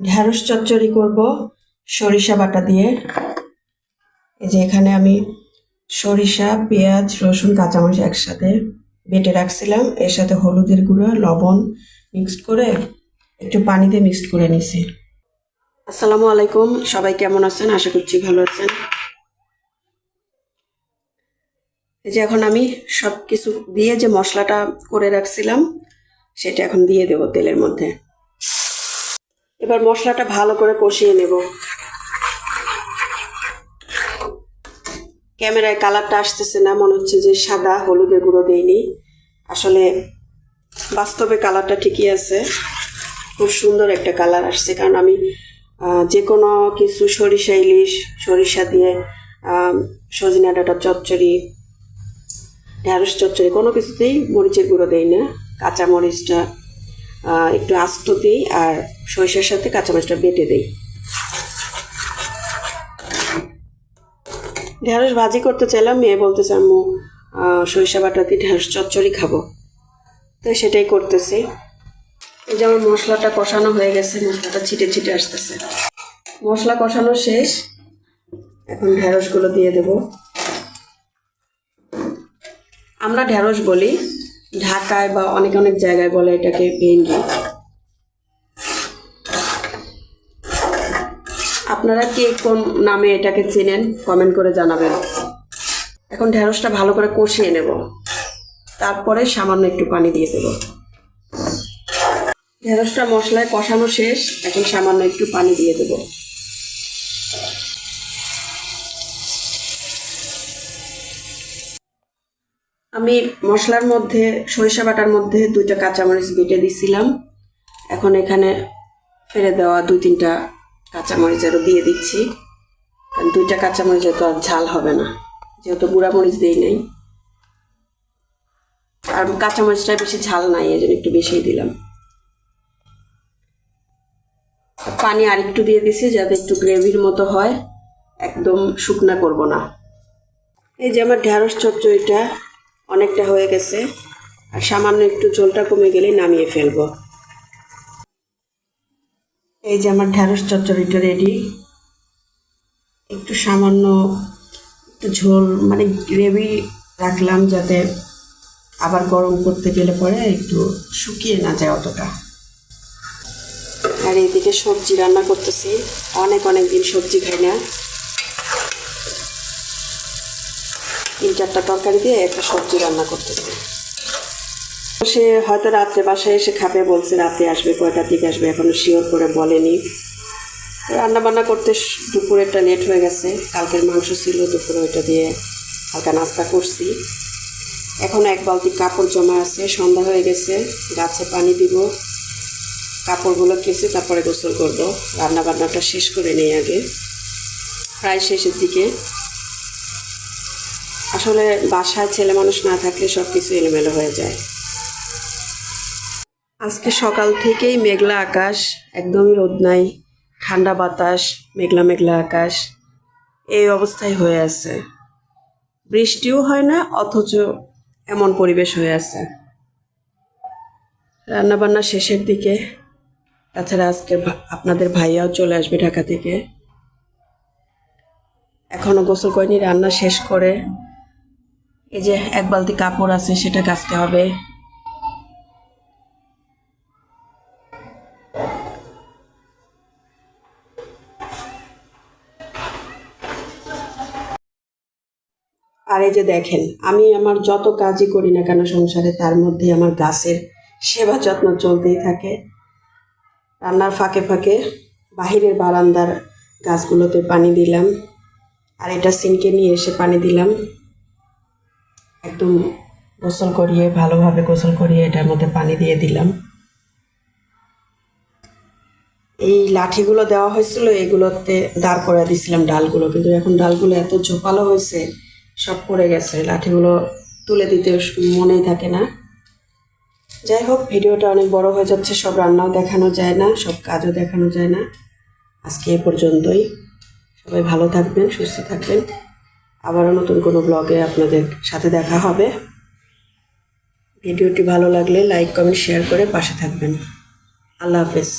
ঢ্যাঁড়স চচ্চড়ি করব, সরিষা বাটা দিয়ে। এই যে এখানে আমি সরিষা, পেঁয়াজ, রসুন, কাঁচামরিচ একসাথে বেটে রাখছিলাম। এর সাথে হলুদের গুঁড়ো, লবণ মিক্সড করে একটু পানিতে মিক্সড করে নিছি। আসসালামু আলাইকুম, সবাই কেমন আছেন? আশা করছি ভালো আছেন। এই যে এখন আমি সব কিছু দিয়ে যে মশলাটা করে রাখছিলাম, সেটা এখন দিয়ে দেবো তেলের মধ্যে। এবার মশলাটা ভালো করে কষিয়ে নেব। ক্যামেরায় কালারটা আসতেছে না, মনে হচ্ছে যে সাদা, হলুদের গুঁড়ো দেয়নি আসলে বাস্তবে কালারটা ঠিকই আছে। খুব সুন্দর একটা কালার আসছে, কারণ আমি যে কোনো কিছু সরিষা ইলিশ, সরিষা দিয়ে সজনা ডাটা চচ্চড়ি ঢ্যাঁড়স চচ্চড়ি, কোনো কিছুতেই মরিচের গুঁড়ো দেই না কাঁচা মরিচটা একটু আস্ত দিই আর সরিষার সাথে কাঁচা মরিচটা বেটে দিই। ঢেঁড়স ভাজি করতে চাইলাম, মেয়ে বলতেছে, আম্মু সরিষা বাটা দিয়ে ঢ্যাঁড়স চচ্চড়ি খাব। তো সেটাই করতেছি। এই যে আমার মশলাটা কষানো হয়ে গেছে, মশলাটা ছিটে ছিটে আসতেছে। মশলা কষানো শেষ। এখন ঢ্যাঁড়সগুলো দিয়ে দেবো। আমরা ঢেঁড়স বলি ঢাকায় বা অনেক অনেক জায়গায় বলে এটাকে ভেন্ডি আপনারা কে কোন নামে এটাকে চেনেন কমেন্ট করে জানাবেন। এখন ঢেঁড়সটা ভালো করে কষিয়ে নেব। তারপরে সামান্য একটু পানি দিয়ে দেব। ঢেঁড়সটা মশলায় কষানো শেষ, এখন সামান্য একটু পানি দিয়ে দেব। আমি মশলার মধ্যে, সরিষা বাটার মধ্যে দুইটা কাঁচামরিচ বেটে দিছিলাম। এখন এখানে ফেলে দেওয়া দুই তিনটা কাঁচামরিচ আরও দিয়ে দিচ্ছি। কারণ দুইটা কাঁচামরিচে তো আর ঝাল হবে না। যেহেতু গুঁড়া মরিচ দিই নাই। আর কাঁচামরিচটা বেশি ঝাল নাই এই জন্য একটু বেশিই দিলাম। পানি আর একটু দিয়ে দিছি যাতে একটু গ্রেভির মতো হয়। একদম শুকনা করব না। এই যে আমার ঢ্যাঁড়স চচ্চড়িটা অনেকটা হয়ে গেছে। আর সামান্য একটু ঝোলটা কমে গেলে নামিয়ে ফেলব। এই যে আমার ঢ্যাঁড়স চচ্চড়িটা রেডি একটু সামান্য একটু ঝোল মানে গ্রেভি রাখলাম যাতে আবার গরম করতে গেলে পরে একটু শুকিয়ে না যায় অতটা। আর এইদিকে সবজি রান্না করতেছি। অনেক অনেক দিন সবজি খাই না। তিন চারটা তরকারি দিয়ে একটা সবজি রান্না করতেছি। সে হয়তো রাত্রে বাসায় এসে খাবে, বলছে রাতে আসবে, কয়টার দিকে আসবে, এখনও শিওর করে বলেনি। রান্না বান্না করতে দুপুরেরটা লেট হয়ে গেছে, কালকের মাংস ছিল, দুপুরে ওইটা দিয়ে হালকা নাস্তা করছি। এখন এক বালতি কাপড় জমা আছে, সন্ধ্যা হয়ে গেছে, গাছে পানি দিব। কাপড়গুলো কেচে তারপরে গোসল করব। রান্নাবান্নাটা শেষ করে নেই আগে। প্রায় শেষের দিকে। আসলে বাসায় ছেলে মানুষ না থাকলে সব কিছু এলোমেলো হয়ে যায়। আজকে সকাল থেকেই মেঘলা আকাশ, একদমই রোদ নাই, ঠান্ডা বাতাস, মেঘলা মেঘলা আকাশ, এই অবস্থায় হয়ে আছে। বৃষ্টিও হয় না, অথচ এমন পরিবেশ হয়ে আছে। রান্নাবান্না শেষের দিকে, তাছাড়া আজকে আপনাদের ভাইয়াও চলে আসবে ঢাকা থেকে। এখনও গোসল করিনি, রান্না শেষ করে এই যে এক বালতি কাপড় আছে, সেটা কাচতে হবে। আর এই যে দেখেন, আমি আমার যত কাজই করি না কেন সংসারে, তার মধ্যে আমার গাছের সেবা যত্ন চলতেই থাকে। রান্নার ফাঁকে ফাঁকে বাহিরের বারান্দার গাছগুলোতে পানি দিলাম, আর এটা সিনকে নিয়ে এসে পানি দিলাম। একদম গোসল করিয়ে, ভালোভাবে গোসল করিয়ে এটার মধ্যে পানি দিয়ে দিলাম। এই লাঠিগুলো দেওয়া হয়েছিল, এগুলোতে দাঁড় করে দিছিলাম ডালগুলো। কিন্তু এখন ডালগুলো এত ঝোপালো হয়েছে, সব পড়ে গেছে। লাঠিগুলো তুলে দিতে মনেই থাকে না। যাই হোক, ভিডিওটা অনেক বড় হয়ে যাচ্ছে, সব রান্নাও দেখানো যায় না, সব কাজও দেখানো যায় না। আজকে এ পর্যন্তই। সবাই ভালো থাকবেন, সুস্থ থাকবেন। আবারও নতুন কোনো ব্লগে আপনাদের সাথে দেখা হবে। ভিডিওটি ভালো লাগলে লাইক কমেন্ট শেয়ার করে পাশে থাকবেন। আল্লাহ হাফেজ।